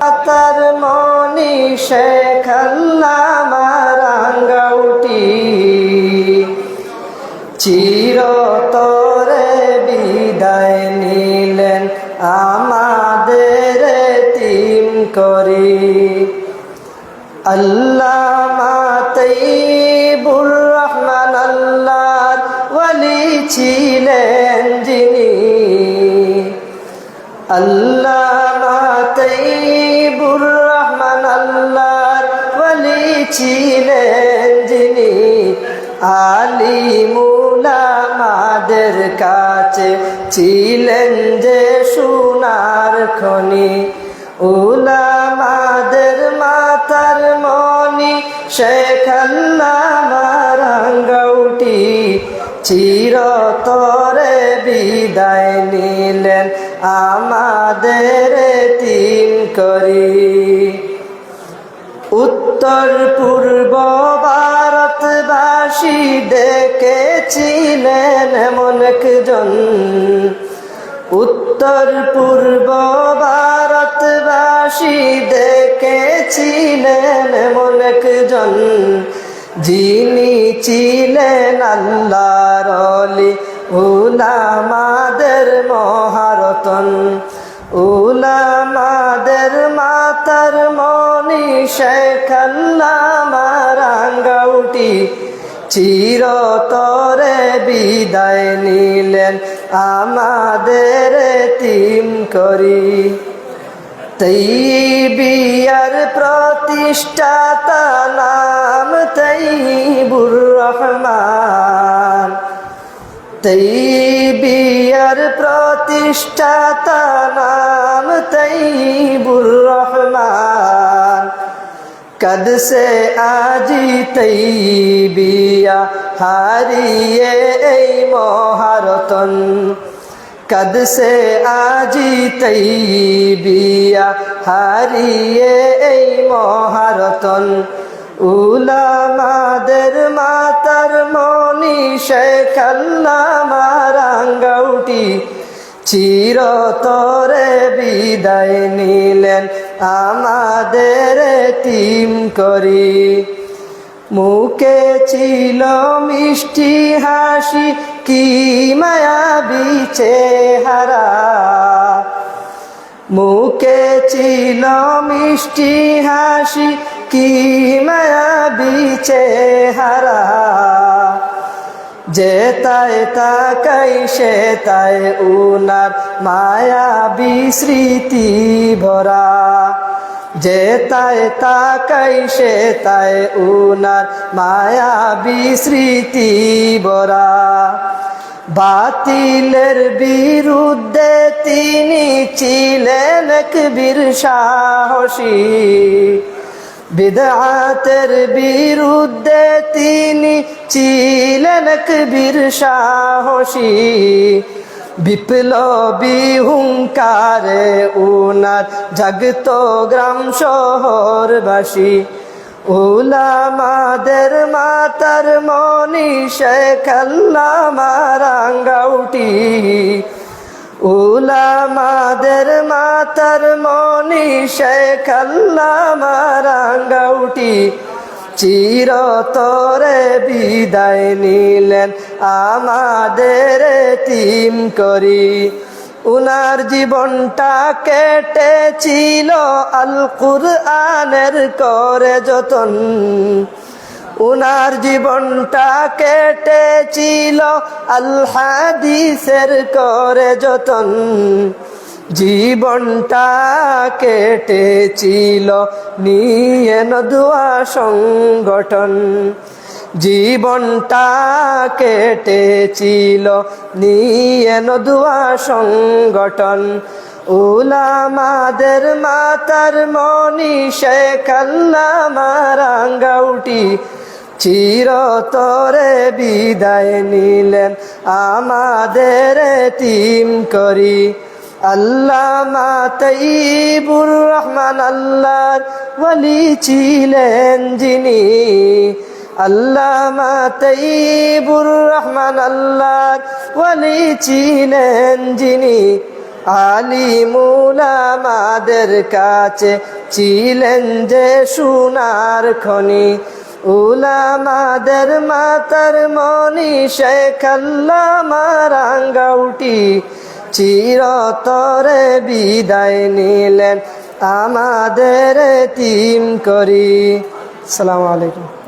তার মনি শেখ রাঙ্গাউটি চিরতরে বিদায় নিলেন আমাদের তিম করি। আল্লাহ মাতইবুর রহমান আল্লাহ ওয়ালি ছিলেন যিনি। আল্লাহ মাতইবুর রহমান আল্লাহ ওয়ালি ছিলেন যিনি আলিমুলামাদের কাছে ছিলেন যে সোনার খনি। উলামাদের মাতার মনি শেখ রাঙ্গাউটি চিরতরে বিদায় নিলেন। আমাদের করি। উত্তর পূর্ব ভারতবাসী দেখেছিলেন এমন একজন। উত্তর পূর্ব ভারতবাসী দেখেছিলেন এমন একজন। যিনি ছিলেন আল্লাহর অলি, উলামাদের মহারতন। উলামাদের মনি শেখ রাঙ্গাউটি চিরতরে বিদায় নিলেন আমাদের তিম করি। তৈ বিয়ার প্রতিষ্ঠাতা নাম তৈবুর রহমান। তৈবিয়ার প্রতিষ্ঠাতা নাম তৈবুর কদ সে আজি তৈবিয়া হারিয়ে এই মহারতন কদ সে আজি তৈবিয়া হারিয়ে এই মহারতন উলামাদের মাতার মনি শেখ রাঙ্গাউটি চিরতরে বিদায় নিলেন আমাদের টিম করি। মুখে ছিল মিষ্টি হাসি, কি মায়া বিছে হারা। মুখে ছিল মিষ্টি হাসি, কি মায়া বিছে হারা। যে তাই তাকাই, সে তাই উনার মায়া বিস্মৃতি ভরা। যে তাই তাকাই, সে তাই উনার মায়া বিস্মৃতি ভরা। বাতিলের বিরুদ্ধে তিনি ছিলেন এক বীর সাহসী। বিদাতের বিরুদ্ধে তিনি ছিলেন এক বীর সাহসী। বিপ্লবী হুঙ্কারে উনার জাগত গ্রাম শহরবাসী। উলামাদের মাতার মনি শেখ রাঙ্গাউটি উলামাদের মাতার মনি শেখ রাঙ্গাউটি চিরতরে বিদায় নিলেন। আমাদের তিম করি। উনার জীবনটা কেটেছিল আল কুরআনের করে যতন। উনার জীবনটা কেটেছিল আল হাদিসের করে যতন। জীবনটা কেটেছিল, নিয়ে নদুয়া সংগঠন। জীবনটা কেটেছিল, নিয়ে নদুয়া সংগঠন। উলামাদের মাতার মনি শেখ রাঙ্গাউটি চিরতরে বিদায় নিলেন আমাদের তিম করি। আল্লাহ মাতইবুর রহমান আল্লাহর ওয়ালি ছিলেন যিনি। আল্লাহ মাতইবুর রহমান আল্লাহর ওয়ালি ছিলেন যিনি। আলিমুলামাদের কাছে ছিলেন যে সোনার খনি। উলামাদের মাতার মনি শেখ রাঙ্গাউটি চিরতরে বিদায় নিলেন আমাদের তিম করি। সালাম আলাইকুম।